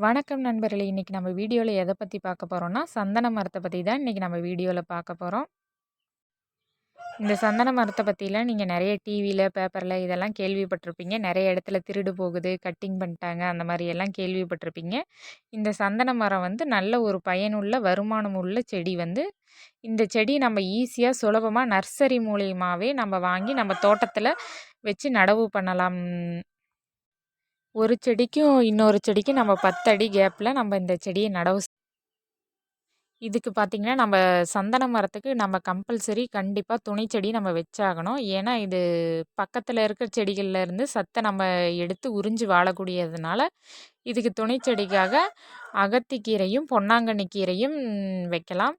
வணக்கம் நண்பர்களே! இன்றைக்கி நம்ம வீடியோவில் எதை பற்றி பார்க்க போகிறோன்னா சந்தன மரத்தை பற்றி தான் இன்றைக்கி நம்ம வீடியோவில் பார்க்க போகிறோம் இந்த சந்தன மரத்தை பற்றிலாம் நீங்கள் நிறைய டிவியில் பேப்பரில் இதெல்லாம் கேள்விப்பட்டிருப்பீங்க. நிறைய இடத்துல திருடு போகுது, கட்டிங் பண்ணிட்டாங்க அந்த மாதிரியெல்லாம் எல்லாம் கேள்விப்பட்டிருப்பீங்க. இந்த சந்தன மரம் வந்து நல்ல ஒரு பயனுள்ள, வருமானம் உள்ள செடி வந்து இந்த செடி நம்ம ஈஸியாக சுலபமாக நர்சரி மூலியமாகவே நம்ம வாங்கி நம்ம தோட்டத்தில் வச்சு நடவு பண்ணலாம். ஒரு செடிக்கும் இன்னொரு செடிக்கும் நம்ம 10 அடி நம்ம இந்த செடியை நடவு இதுக்கு பார்த்தீங்கன்னா, நம்ம சந்தன மரத்துக்கு நம்ம கம்பல்சரி கண்டிப்பாக துணை செடி நம்ம வச்சாகணும். ஏன்னா, இது பக்கத்தில் இருக்கிற செடிகள்லேருந்து இருந்து நம்ம எடுத்து உறிஞ்சு வாழக்கூடியதுனால, இதுக்கு துணை செடிக்காக அகத்திக்கீரையும், பொன்னாங்கண்ணி கீரையும் வைக்கலாம்.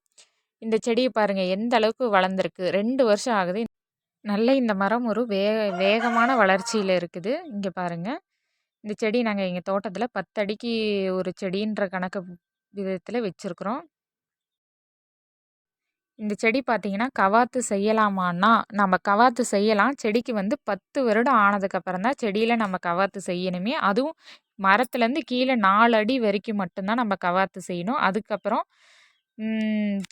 இந்த செடியை பாருங்கள் எந்த அளவுக்கு வளர்ந்துருக்கு. ரெண்டு வருஷம் ஆகுது. நல்ல இந்த மரம் ஒரு வே வேகமான வளர்ச்சியில் இருக்குது. இங்கே பாருங்கள் இந்த செடி நாங்கள் எங்கள் தோட்டத்தில் பத்தடிக்கு ஒரு செடின்ற கணக்கு விதத்தில் வச்சுருக்குறோம் இந்த செடி பார்த்திங்கன்னா கவாத்து செய்யலாமான்னா, நம்ம கவாத்து செய்யலாம். செடிக்கு வந்து 10 வருடம் ஆனதுக்கப்புறம் தான் செடியில் நம்ம கவாத்து செய்யணுமே! அதுவும் மரத்துலேருந்து கீழே நாலு அடி வரைக்கும் மட்டும்தான் நம்ம கவாத்து செய்யணும். அதுக்கப்புறம்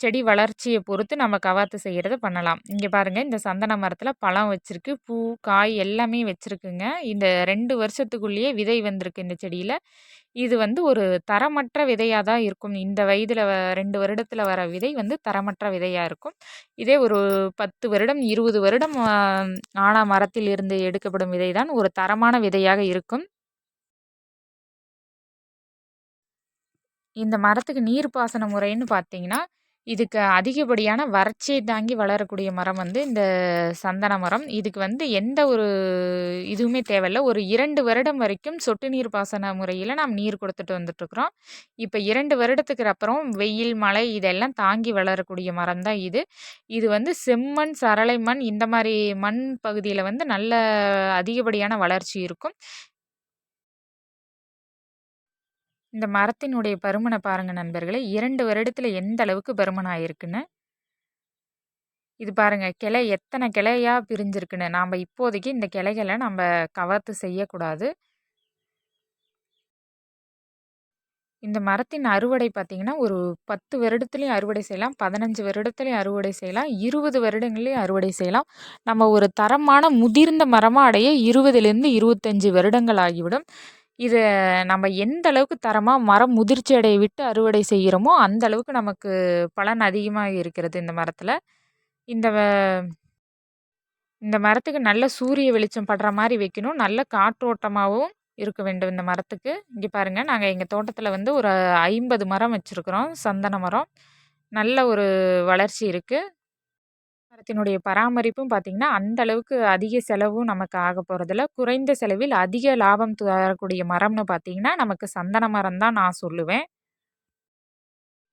செடி வளர்ச்சியை பொறுத்து நம்ம கவாத்து செய்கிறத பண்ணலாம். இங்கே பாருங்கள் இந்த சந்தன மரத்தில் பழம் வச்சுருக்கு பூ, காய் எல்லாமே வச்சுருக்குங்க இந்த ரெண்டு வருஷத்துக்குள்ளேயே விதை வந்திருக்கு இந்த செடியில் இது வந்து ஒரு தரமற்ற விதையாக தான் இருக்கும். இந்த வயதில் வ 2 வருடத்துல வர விதை வந்து தரமற்ற விதையாக இருக்கும். இதே ஒரு 10 வருடம், 20 வருடம் ஆனா ஆன மரத்தில் இருந்து எடுக்கப்படும் விதை தான் ஒரு தரமான விதையாக இருக்கும். இந்த மரத்துக்கு நீர் பாசன முறைன்னு பார்த்தீங்கன்னா, இதுக்கு அதிகப்படியான வறட்சியை தாங்கி வளரக்கூடிய மரம் வந்து இந்த சந்தன மரம். இதுக்கு வந்து எந்த ஒரு இதுவுமே தேவையில்ல. ஒரு இரண்டு வருடம் வரைக்கும் சொட்டு நீர் பாசன முறையில் நாம் நீர் கொடுத்துட்டு வந்துட்டுருக்குறோம். இப்போ இரண்டு வருடத்துக்கு அப்புறம் வெயில், மழை இதெல்லாம் தாங்கி வளரக்கூடிய மரம் தான் இது. இது வந்து செம்மண், சரளை மண் இந்த மாதிரி மண் பகுதியில் வந்து நல்ல அதிகப்படியான வளர்ச்சி இருக்கும். இந்த மரத்தினுடைய பருமனை பாருங்க நண்பர்களே! இரண்டு வருடத்துல எந்த அளவுக்கு பருமன் ஆயிருக்குன்னு. இது பாருங்க கிளை எத்தனை கிளையா பிரிஞ்சிருக்குன்னு. நாம் இப்போதைக்கு இந்த கிளைகளை நம்ம கவர்த்து செய்யக்கூடாது. இந்த மரத்தின் அறுவடை பார்த்தீங்கன்னா, ஒரு பத்து வருடத்துலேயும் அறுவடை செய்யலாம். பதினஞ்சு வருடத்துலையும் அறுவடை செய்யலாம். இருபது வருடங்கள்லேயும் அறுவடை செய்யலாம். நம்ம ஒரு தரமான முதிர்ந்த மரமாக அடைய 20லேருந்து 25 வருடங்கள் ஆகிவிடும். இது நம்ம எந்த அளவுக்கு தரமாக மரம் முதிர்ச்சி அடைய விட்டு அறுவடை செய்கிறோமோ, அந்த அளவுக்கு நமக்கு பலன் அதிகமாக இருக்கிறது இந்த மரத்தில் இந்த இந்த மரத்துக்கு நல்ல சூரிய வெளிச்சம் படுற மாதிரி வைக்கணும். நல்ல காற்றோட்டமாகவும் இருக்க வேண்டும் இந்த மரத்துக்கு. இங்கே பாருங்கள் நாங்கள் எங்கள் தோட்டத்தில் வந்து ஒரு 50 மரம் வச்சுருக்குறோம் சந்தன மரம். நல்ல ஒரு வளர்ச்சி இருக்குது மரத்தினுடைய பராமரிப்பும் பார்த்திங்கன்னா அந்த அளவுக்கு அதிக செலவும் நமக்கு ஆக போகிறதில்ல குறைந்த செலவில் அதிக லாபம் தரக்கூடிய மரம்னு பார்த்தீங்கன்னா, நமக்கு சந்தன மரம் தான் நான் சொல்லுவேன்.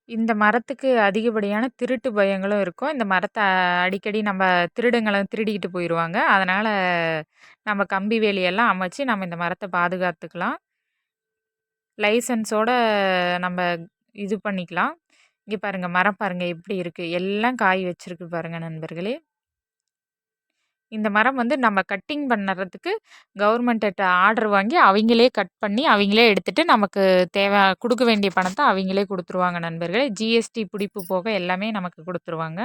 இந்த மரத்துக்கு அதிகப்படியான திருட்டு பயங்களும் இருக்கும். இந்த மரத்தை அடிக்கடி நம்ம திருடுங்களும் திருடிக்கிட்டு போயிடுவாங்க அதனால் நம்ம கம்பி வேலியெல்லாம் அமைச்சு நம்ம இந்த மரத்தை பாதுகாத்துக்கலாம். லைசன்ஸோட நம்ம இது பண்ணிக்கலாம். இங்கே பாருங்கள் மரம் பாருங்கள் எப்படி இருக்குது எல்லாம் காய் வச்சுருக்கு பாருங்கள் நண்பர்களே! இந்த மரம் வந்து நம்ம கட்டிங் பண்ணுறதுக்கு கவர்மெண்ட்ட ஆர்டர் வாங்கி அவங்களே கட் பண்ணி, அவங்களே எடுத்துகிட்டு நமக்கு தேவை கொடுக்க வேண்டிய பணத்தை அவங்களே கொடுத்துருவாங்க நண்பர்களே! ஜிஎஸ்டி பிடிப்பு போக எல்லாமே நமக்கு கொடுத்துருவாங்க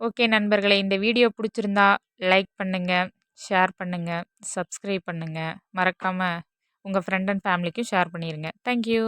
ஓகே நண்பர்களே! இந்த வீடியோ பிடிச்சிருந்தா லைக் பண்ணுங்கள் ஷேர் பண்ணுங்கள் சப்ஸ்கிரைப் பண்ணுங்கள் மறக்காமல் உங்கள் ஃப்ரெண்ட் அண்ட் ஃபேமிலிக்கும் ஷேர் பண்ணிடுங்க தேங்க் யூ.